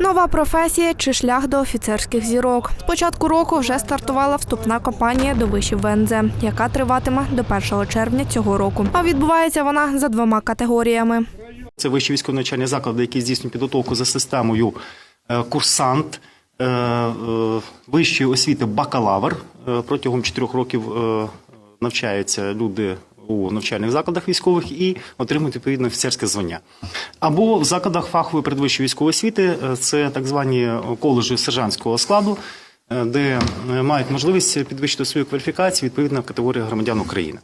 Нова професія чи шлях до офіцерських зірок. З початку року вже стартувала вступна кампанія до вишів ВНЗ, яка триватиме до 1 червня цього року. А відбувається вона за двома категоріями. Це вищі військові навчальні заклади, які здійснюють підготовку за системою е, курсант е, е, вищої освіти бакалавр. Протягом чотирьох років навчаються люди у навчальних закладах військових і отримують відповідне офіцерське звання. Або в закладах фахової передвищої військової освіти е, це так звані коледжі сержантського складу, е, де е, мають можливість підвищити свою кваліфікацію відповідно категорії громадян України.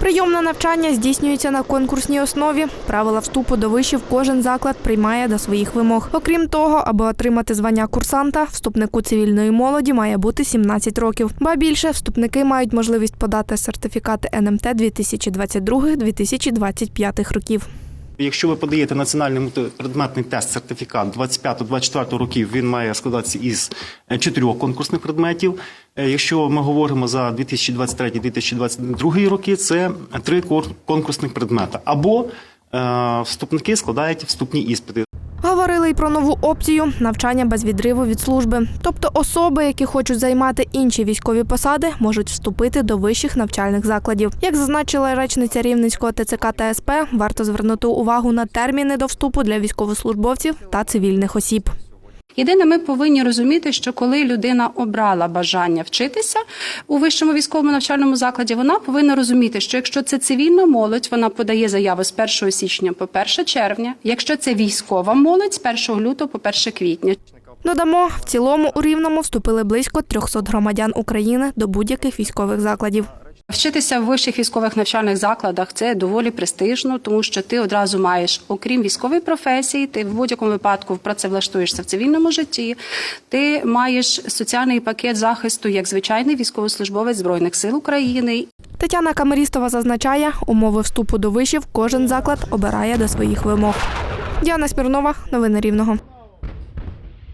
Прийомне навчання здійснюється на конкурсній основі. Правила вступу до вишів кожен заклад приймає до своїх вимог. Окрім того, аби отримати звання курсанта, вступнику цивільної молоді має бути 17 років. Ба більше вступники мають можливість подати сертифікати НМТ 2022-2025 років. Якщо ви подаєте національний предметний тест сертифікат 25-24 років, він має складатися із е, чотирьох конкурсних предметів. Е, Якщо ми говоримо за 2023-2022 роки, це три конкурсних предмета. Або е, вступники складають вступні іспити. Говорили й про нову опцію навчання без відриву від служби. Тобто особи, які хочуть займати інші військові посади, можуть вступити до вищих навчальних закладів. Як зазначила речниця Рівненського ТЦК та СП, варто звернути увагу на терміни до вступу для військовослужбовців та цивільних осіб. Єдине, ми повинні розуміти, що коли людина обрала бажання вчитися у вищому військовому навчальному закладі, вона повинна розуміти, що якщо це цивільна молодь, вона подає заяву з 1 січня по 1 червня. Якщо це військова молодь, з 1 лютого по 1 квітня. Додамо, в цілому у Рівному вступили близько 300 громадян України до будь-яких військових закладів. Вчитися в вищих військових навчальних закладах це доволі престижно, тому що ти одразу маєш, окрім військової професії, ти в будь-якому випадку працевлаштуєшся в цивільному житті. Ти маєш соціальний пакет захисту як звичайний військовослужбовець збройних сил України. Тетяна Камерістова зазначає, умови вступу до вишів кожен заклад обирає до своїх вимог. Діана Смірнова, новини Рівного.